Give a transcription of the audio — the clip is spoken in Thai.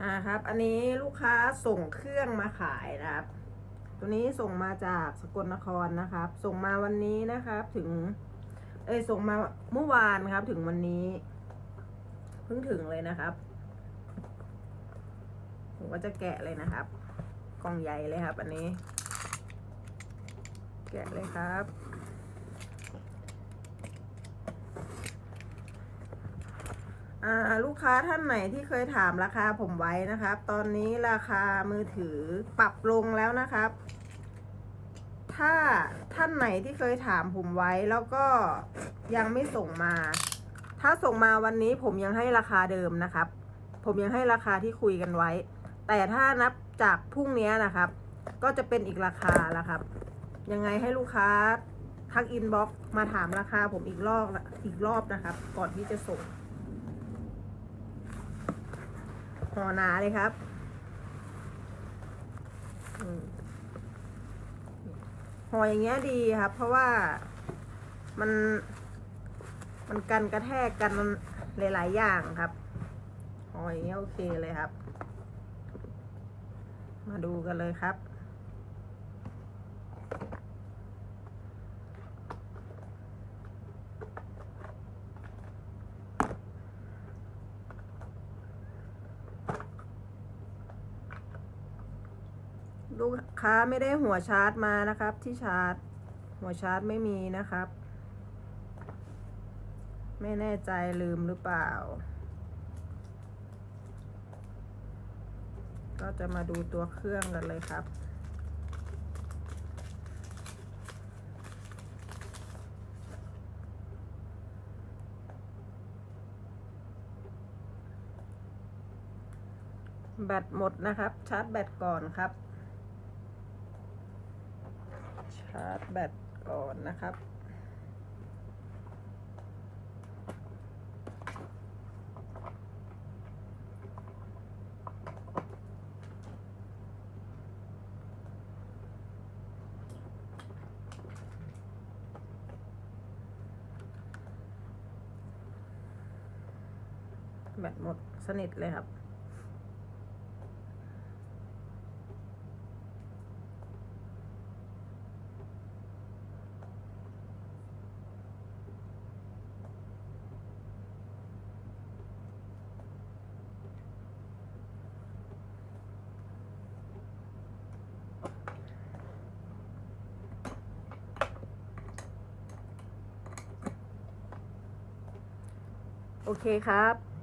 อ่าครับ อันนี้ลูกค้าส่งเครื่องมาขายนะครับ ตัวนี้ส่งมาจากสกลนครนะครับ ส่งมาวันนี้นะครับ ถึง เอ้ยส่งมาเมื่อวานครับ ถึงวันนี้เพิ่งถึงเลยนะครับ ผมก็จะแกะเลยนะครับ กล่องใหญ่เลยครับ อันนี้ แกะเลยครับ อ่า ลูกค้าท่านไหนที่เคยถามราคาผมไว้นะครับ ตอนนี้ราคามือถือปรับลงแล้วนะครับ ถ้าท่านไหนที่เคยถามผมไว้แล้วก็ยังไม่ส่งมา ถ้าส่งมาวันนี้ผมยังให้ราคาเดิมนะครับ ผมยังให้ราคาที่คุยกันไว้ แต่ถ้านับจากพรุ่งนี้นะครับ ก็จะเป็นอีกราคาแล้วครับ ยังไงให้ลูกค้าทักอินบ็อกมาถามราคาผมอีกรอบอีกรอบนะครับ ก่อนที่จะส่ง ห่อหนาเลยครับห่ออย่างเงี้ยดีครับ เพราะว่ามัน มันกันกระแทกกันหลาย ๆ อย่างครับห่ออย่างเงี้ยโอเคเลยครับ มาดูกันเลยครับ ลูกค้าไม่ได้หัวชาร์จมานะครับ ที่ชาร์จ หัวชาร์จไม่มีนะครับ ไม่แน่ใจลืมหรือเปล่า ก็จะมาดูตัวเครื่องกันเลยครับแบตหมดนะครับ ชาร์จแบตก่อนครับ ชาร์จแบตก่อนนะครับแบตหมดสนิทเลยครับ โอเคครับ